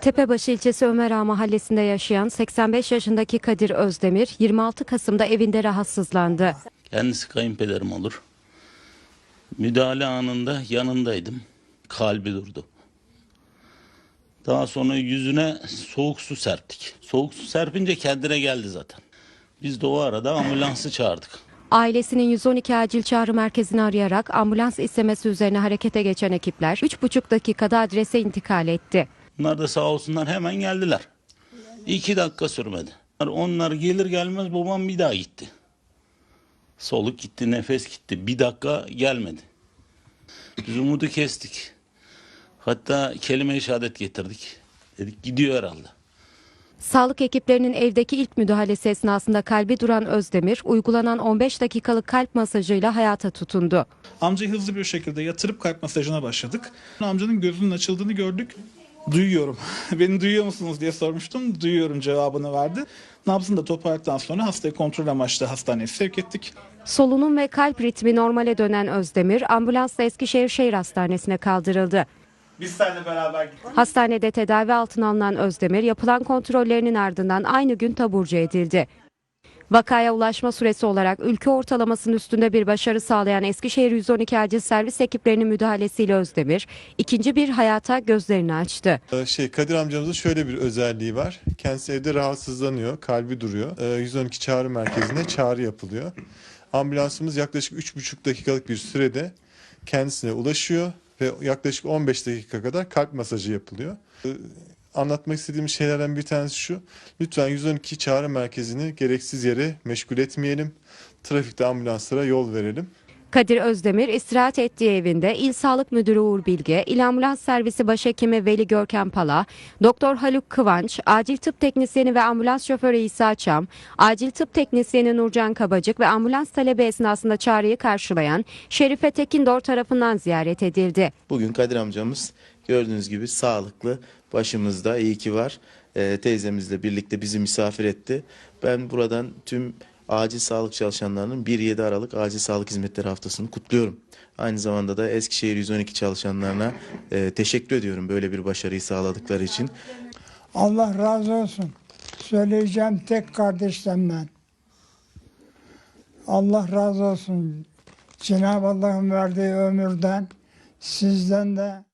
Tepebaşı ilçesi Ömer Ağa mahallesinde yaşayan 85 yaşındaki Kadir Özdemir 26 Kasım'da evinde rahatsızlandı. Kendisi kayınpederim olur. Müdahale anında yanındaydım. Kalbi durdu. Daha sonra yüzüne soğuk su serptik. Soğuk su serpince kendine geldi zaten. Biz de o arada ambulansı çağırdık. Ailesinin 112 acil çağrı merkezini arayarak ambulans istemesi üzerine harekete geçen ekipler 3,5 dakikada adrese intikal etti. Bunlar da sağ olsunlar hemen geldiler. İki dakika sürmedi. Onlar gelir gelmez babam bir daha gitti. Soluk gitti, nefes gitti. Bir dakika gelmedi. Biz umudu kestik. Hatta kelime-i şehadet getirdik. Dedik gidiyor herhalde. Sağlık ekiplerinin evdeki ilk müdahalesi esnasında kalbi duran Özdemir uygulanan 15 dakikalık kalp masajıyla hayata tutundu. Amcayı hızlı bir şekilde yatırıp kalp masajına başladık. Amcanın gözünün açıldığını gördük. Duyuyorum. Beni duyuyor musunuz diye sormuştum. Duyuyorum cevabını verdi. Nabzını da toparladıktan sonra hastayı kontrol amaçlı hastaneye sevk ettik. Solunum ve kalp ritmi normale dönen Özdemir ambulansla Eskişehir Şehir Hastanesi'ne kaldırıldı. Biz seninle beraber gittik. Hastanede tedavi altına alınan Özdemir yapılan kontrollerinin ardından aynı gün taburcu edildi. Vakaya ulaşma süresi olarak ülke ortalamasının üstünde bir başarı sağlayan Eskişehir 112 acil servis ekiplerinin müdahalesiyle Özdemir ikinci bir hayata gözlerini açtı. Ee, Şey Kadir amcamızın şöyle bir özelliği var. Kendisi evde rahatsızlanıyor, kalbi duruyor. Ee, 112 çağrı merkezine çağrı yapılıyor. Ambulansımız yaklaşık 3,5 dakikalık bir sürede kendisine ulaşıyor ve yaklaşık 15 dakika kadar kalp masajı yapılıyor. Anlatmak istediğim şeylerden bir tanesi şu. Lütfen 112 çağrı merkezini gereksiz yere meşgul etmeyelim. Trafikte ambulanslara yol verelim. Kadir Özdemir istirahat ettiği evinde İl Sağlık Müdürü Uğur Bilge, İl Ambulans Servisi Başhekimi Veli Görkem Pala, Doktor Haluk Kıvanç, Acil Tıp Teknisyeni ve Ambulans Şoförü İsa Çam, Acil Tıp Teknisyeni Nurcan Kabacık ve ambulans talebi esnasında çağrıyı karşılayan Şerife Tekindor tarafından ziyaret edildi. Bugün Kadir amcamız gördüğünüz gibi sağlıklı, başımızda iyi ki var. Ee, teyzemizle birlikte bizi misafir etti. Ben buradan tüm acil sağlık çalışanlarının 1-7 Aralık Acil Sağlık Hizmetleri Haftası'nı kutluyorum. Aynı zamanda da Eskişehir 112 çalışanlarına e, teşekkür ediyorum böyle bir başarıyı sağladıkları için. Allah razı olsun. Söyleyeceğim tek kardeşten ben. Allah razı olsun. Cenab-ı Allah'ın verdiği ömürden, sizden de